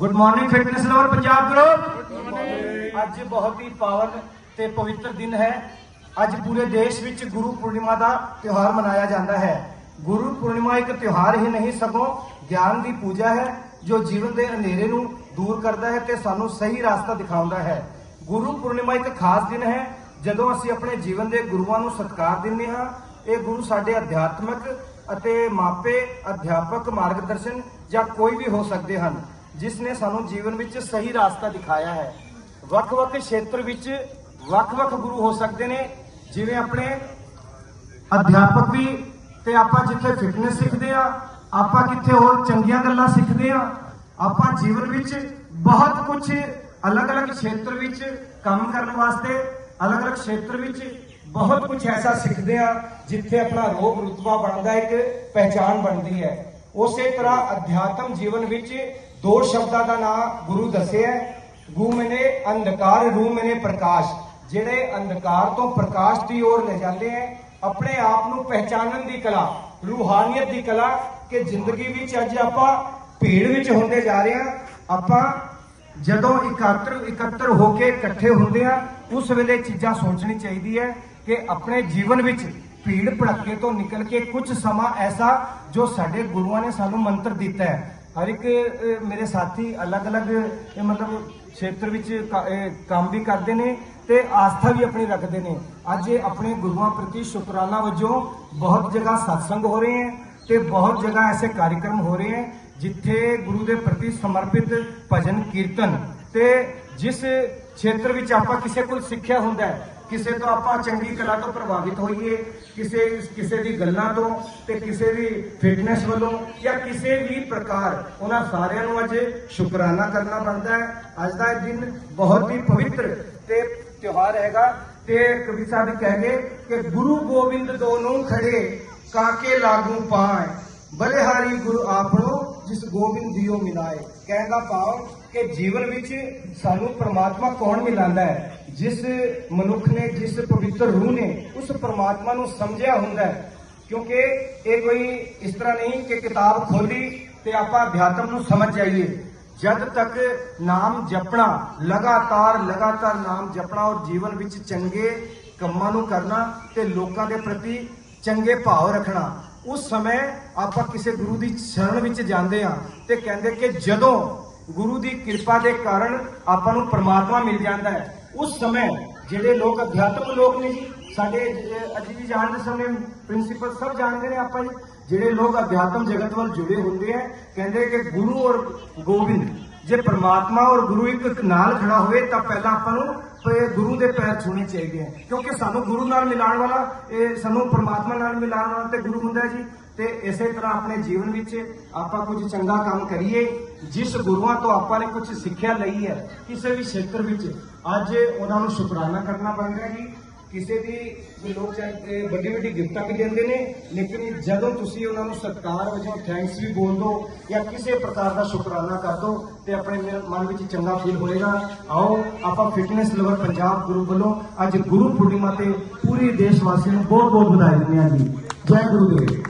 Good morning fitness lover Punjab group ਅੱਜ ਬਹੁਤ ਹੀ ਪਾਵਨ ਤੇ ਪਵਿੱਤਰ ਦਿਨ ਹੈ। ਅੱਜ ਪੂਰੇ ਦੇਸ਼ ਵਿੱਚ ਗੁਰੂ ਪੂਰਨਿਮਾ ਦਾ ਤਿਉਹਾਰ ਮਨਾਇਆ ਜਾਂਦਾ ਹੈ। ਗੁਰੂ ਪੂਰਨਿਮਾ ਇੱਕ ਤਿਉਹਾਰ ਹੀ ਨਹੀਂ, ਸਗੋਂ ਗਿਆਨ ਦੀ ਪੂਜਾ ਹੈ, ਜੋ ਜੀਵਨ ਦੇ ਹਨੇਰੇ ਨੂੰ ਦੂਰ ਕਰਦਾ ਹੈ ਤੇ ਸਾਨੂੰ ਸਹੀ ਰਸਤਾ ਦਿਖਾਉਂਦਾ ਹੈ। ਗੁਰੂ ਪੂਰਨਿਮਾ ਇੱਕ ਖਾਸ ਦਿਨ ਹੈ। ਜਦੋਂ ਅਸੀਂ ਆਪਣੇ ਜੀਵਨ ਦੇ ਗੁਰੂਆਂ ਨੂੰ ਸਤਿਕਾਰ ਦਿੰਦੇ ਹਾਂ, ਇਹ ਗੁਰੂ ਸਾਡੇ ਅਧਿਆਤਮਕ ਅਤੇ ਮਾਪੇ ਅਧਿਆਪਕ, ਮਾਰਗਦਰਸ਼ਨ ਜਾਂ ਕੋਈ ਵੀ ਹੋ ਸਕਦੇ ਹਨ। ਜਿਸ ਨੇ ਸਾਨੂੰ ਜੀਵਨ ਵਿੱਚ ਸਹੀ ਰਸਤਾ ਦਿਖਾਇਆ ਹੈ। ਵੱਖ-ਵੱਖ ਖੇਤਰ ਵਿੱਚ ਵੱਖ-ਵੱਖ ਗੁਰੂ ਹੋ ਸਕਦੇ ਨੇ, ਜਿਵੇਂ ਆਪਣੇ ਅਧਿਆਪਕ ਵੀ ਤੇ ਆਪਾਂ ਜਿੱਥੇ ਫਿਟਨੈਸ ਸਿੱਖਦੇ ਆ, ਆਪਾਂ ਕਿੱਥੇ ਹੋਰ ਚੰਗੀਆਂ ਗੱਲਾਂ ਸਿੱਖਦੇ ਆ, ਆਪਾਂ ਜੀਵਨ ਵਿੱਚ ਬਹੁਤ ਕੁਝ ਅਲੱਗ-ਅਲੱਗ ਖੇਤਰ ਵਿੱਚ ਕੰਮ ਕਰਨ ਵਾਸਤੇ ਅਲੱਗ-ਅਲੱਗ ਖੇਤਰ ਵਿੱਚ ਬਹੁਤ ਕੁਝ ਐਸਾ ਸਿੱਖਦੇ ਆ, ਜਿੱਥੇ ਆਪਣਾ ਰੋਗ ਰੁਤਬਾ ਬਣਦਾ ਇੱਕ ਪਹਿਚਾਨ ਬਣਦੀ ਹੈ। ਉਸੇ ਤਰ੍ਹਾਂ ਅਧਿਆਤਮ ਜੀਵਨ ਵਿੱਚ ਦੋ ਸ਼ਬਦਾਂ ਦਾ ਨਾਮ ਗੁਰੂ ਦੱਸਿਆ ਹੈ। ਗੁਰੂ ਮੈਨੇ ਅੰਧਕਾਰ ਰੂ ਮੈਨੇ ਪ੍ਰਕਾਸ਼। ਜਿਹੜੇ ਅੰਧਕਾਰ ਤੋਂ ਪ੍ਰਕਾਸ਼ ਦੀ ओर ਲੈ ਜਾਂਦੇ ਹੈ, ਆਪਣੇ ਆਪ ਨੂੰ ਪਹਿਚਾਨਣ ਦੀ ਕਲਾ, ਰੂਹਾਨੀਅਤ ਦੀ ਕਲਾ ਕਿ ਜ਼ਿੰਦਗੀ ਵਿੱਚ ਅੱਜ ਆਪਾਂ ਭੀੜ ਵਿੱਚ ਹੁੰਦੇ ਜਾ ਰਹੇ ਹਾਂ। ਆਪਾਂ ਜਦੋਂ ਇਕੱਤਰ ਇਕੱਤਰ ਹੋ ਕੇ ਇਕੱਠੇ ਹੁੰਦੇ ਆ ਉਸ ਵੇਲੇ ਚੀਜ਼ਾਂ ਸੋਚਣੀ ਚਾਹੀਦੀ ਹੈ ਕਿ ਆਪਣੇ ਜੀਵਨ ਵਿੱਚ ਭੀੜ ਭੜੱਕੇ ਤੋਂ ਨਿਕਲ ਕੇ ਕੁਝ ਸਮਾਂ ਐਸਾ ਜੋ ਸਾਡੇ ਗੁਰੂਆਂ ਨੇ ਸਾਨੂੰ ਮੰਤਰ ਦਿੱਤਾ ਹੈ। ਹਰ ਇੱਕ ਮੇਰੇ ਸਾਥੀ ਅਲੱਗ-ਅਲੱਗ ਮਤਲਬ ਖੇਤਰ ਵਿੱਚ ਕ- ਕੰਮ ਵੀ ਕਰਦੇ ਨੇ ਤੇ ਆਸਥਾ ਵੀ ਆਪਣੀ ਰੱਖਦੇ ਨੇ। ਅੱਜ ਇਹ ਆਪਣੇ ਗੁਰੂਆਂ ਪ੍ਰਤੀ ਸ਼ੁਕਰਾਨਾ ਵਜੋਂ ਬਹੁਤ ਜਗ੍ਹਾ satsang ਹੋ ਰਹੇ ਹੈ ਤੇ ਬਹੁਤ ਜਗ੍ਹਾ ਐਸੇ ਕਾਰਜਕ੍ਰਮ ਹੋ ਰਹੇ ਹੈ ਜਿੱਥੇ ਗੁਰੂ ਦੇ ਪ੍ਰਤੀ ਸਮਰਪਿਤ ਭਜਨ ਕੀਰਤਨ ਤੇ ਜਿਸ ਖੇਤਰ ਵਿੱਚ ਆਪਾਂ ਕਿਸੇ ਕੋਲ ਸਿੱਖਿਆ ਹੁੰਦਾ ਹੈ ਕਿਸੇ ਤੋਂ ਆਪਾਂ ਚੰਗੀ ਕਲਾ ਤੋਂ ਪ੍ਰਭਾਵਿਤ ਹੋਈਏ, ਕਿਸੇ ਕਿਸੇ ਦੀ ਗੱਲਾਂ ਤੋਂ ਤੇ ਕਿਸੇ ਦੀ ਫਿਟਨੈਸ ਵੱਲੋਂ ਜਾਂ ਕਿਸੇ ਵੀ ਪ੍ਰਕਾਰ, ਉਹਨਾਂ ਸਾਰਿਆਂ ਨੂੰ ਅੱਜ ਸ਼ੁਕਰਾਨਾ ਕਰਨਾ ਬਣਦਾ ਹੈ। ਅੱਜ ਦਾ ਦਿਨ ਬਹੁਤ ਹੀ ਪਵਿੱਤਰ ਤੇ ਤਿਉਹਾਰ ਹੈਗਾ ਤੇ ਕਵੀ ਸਾਹਿਬ ਗਏ ਕਿ ਗੁਰੂ ਗੋਬਿੰਦ ਦੋਨੋਂ ਖੜੇ ਕਾਕੇ ਲਾਗੂ ਪਾਏ। ਬਲਿਹਾਰੀ ਗੁਰੂ ਆਪਣੋ ਜਿਸ ਗੋਬਿੰਦ ਦਿਓ ਮਿਲਾਏ। ਕਹਿੰਦਾ ਪਾਓ ਕਿ ਜੀਵਨ ਵਿੱਚ ਸਾਨੂੰ ਪ੍ਰਮਾਤਮਾ ਕੌਣ ਮਿਲਾਉਂਦਾ ਹੈ? ਜਿਸ ਮਨੁੱਖ ਨੇ, ਜਿਸ ਪਵਿੱਤਰ ਰੂਹ ਨੇ ਉਸ ਪ੍ਰਮਾਤਮਾ ਨੂੰ ਸਮਝਿਆ ਹੁੰਦਾ ਹੈ। ਕਿਉਂਕਿ ਇਹ ਕੋਈ ਇਸ ਤਰ੍ਹਾਂ ਨਹੀਂ ਕਿ ਕਿਤਾਬ ਖੋਲੀ ਤੇ ਆਪਾਂ ਅਧਿਆਤਮ ਨੂੰ ਸਮਝ ਜਾਈਏ। ਜਦ ਤੱਕ ਨਾਮ ਜਪਣਾ, ਲਗਾਤਾਰ ਲਗਾਤਾਰ ਨਾਮ ਜਪਣਾ ਔਰ ਜੀਵਨ ਵਿੱਚ ਚੰਗੇ ਕੰਮਾਂ ਨੂੰ ਕਰਨਾ ਤੇ ਲੋਕਾਂ ਦੇ ਪ੍ਰਤੀ ਚੰਗੇ ਭਾਵ ਰੱਖਣਾ, ਉਸ ਸਮੇਂ ਆਪਾਂ ਕਿਸੇ ਗੁਰੂ ਦੀ ਸ਼ਰਨ ਵਿੱਚ ਜਾਂਦੇ ਆ ਤੇ ਕਹਿੰਦੇ ਕਿ ਜਦੋਂ ਗੁਰੂ ਦੀ ਕਿਰਪਾ ਦੇ ਕਾਰਨ ਆਪਾਂ ਨੂੰ ਪ੍ਰਮਾਤਮਾ ਮਿਲ ਜਾਂਦਾ ਹੈ। ਉਸ ਸਮੇਂ ਜਿਹੜੇ ਲੋਕ ਅਧਿਆਤਮ ਲੋਕ ਨੇ ਜੀ, ਸਾਡੇ ਅੱਜ ਵੀ ਜਾਣਦੇ ਸਮੇਂ ਪ੍ਰਿੰਸੀਪਲ ਸਭ ਜਾਣਦੇ ਨੇ ਆਪਾਂ ਜੀ। ਜਿਹੜੇ ਲੋਕ ਅਧਿਆਤਮ ਜਗਤ ਵੱਲ ਜੁੜੇ ਹੁੰਦੇ ਆ, ਕਹਿੰਦੇ ਕਿ ਗੁਰੂ ਔਰ ਗੋਬਿੰਦ, ਜੇ ਪ੍ਰਮਾਤਮਾ ਔਰ ਗੁਰੂ ਇੱਕ ਨਾਲ ਖੜਾ ਹੋਵੇ ਤਾਂ ਪਹਿਲਾਂ ਆਪਾਂ ਨੂੰ ਗੁਰੂ ਦੇ ਪੈਰ ਛੂਣੇ ਚਾਹੀਦੇ ਆ। ਕਿਉਂਕਿ ਸਾਨੂੰ ਗੁਰੂ ਨਾਲ ਮਿਲਾਉਣ ਵਾਲਾ, ਇਹ ਸਾਨੂੰ ਪ੍ਰਮਾਤਮਾ ਨਾਲ ਮਿਲਾਉਣ ਵਾਲਾ ਤੇ ਗੁਰੂ ਹੁੰਦਾ ਜੀ। ਤੇ ਇਸੇ ਤਰ੍ਹਾਂ ਆਪਣੇ ਜੀਵਨ ਵਿੱਚ ਆਪਾਂ ਕੁਝ ਚੰਗਾ ਕੰਮ ਕਰੀਏ, ਜਿਸ ਗੁਰੂਆਂ ਤੋਂ ਆਪਾਂ ਨੇ ਕੁਝ ਸਿੱਖਿਆ ਲਈ ਹੈ, ਕਿਸੇ ਵੀ ਖੇਤਰ ਵਿੱਚ, ਅੱਜ ਉਹਨਾਂ ਨੂੰ ਸ਼ੁਕਰਾਨਾ ਕਰਨਾ ਬਣਦਾ ਹੈ ਜੀ। ਕਿਸੇ ਦੀ ਵੀ ਲੋਕ ਚਾਹੇ ਵੱਡੀ ਵੱਡੀ ਗਿਫਟਾਂ ਵੀ ਦਿੰਦੇ ਨੇ, ਲੇਕਿਨ ਜਦੋਂ ਤੁਸੀਂ ਉਹਨਾਂ ਨੂੰ ਸਤਿਕਾਰ ਵਜੋਂ ਥੈਂਕਸ ਵੀ ਬੋਲ ਦੋ ਜਾਂ ਕਿਸੇ ਪ੍ਰਕਾਰ ਦਾ ਸ਼ੁਕਰਾਨਾ ਕਰ ਦੋ ਤੇ ਆਪਣੇ ਮੇਰੇ ਮਨ ਵਿੱਚ ਚੰਗਾ ਫੀਲ ਹੋਏਗਾ। ਆਓ, ਆਪਾਂ ਫਿਟਨੈਸ ਲਵਰ ਪੰਜਾਬ ਗੁਰੂ ਵੱਲੋਂ ਅੱਜ ਗੁਰੂ ਪੂਰਨਿਮਾ ਤੇ ਪੂਰੇ ਦੇਸ਼ ਵਾਸੀਆਂ ਨੂੰ ਬਹੁਤ ਬਹੁਤ ਵਧਾਈ ਦਿੰਦੇ ਹਾਂ ਜੀ। ਜੈ ਗੁਰੂ ਦੇਵ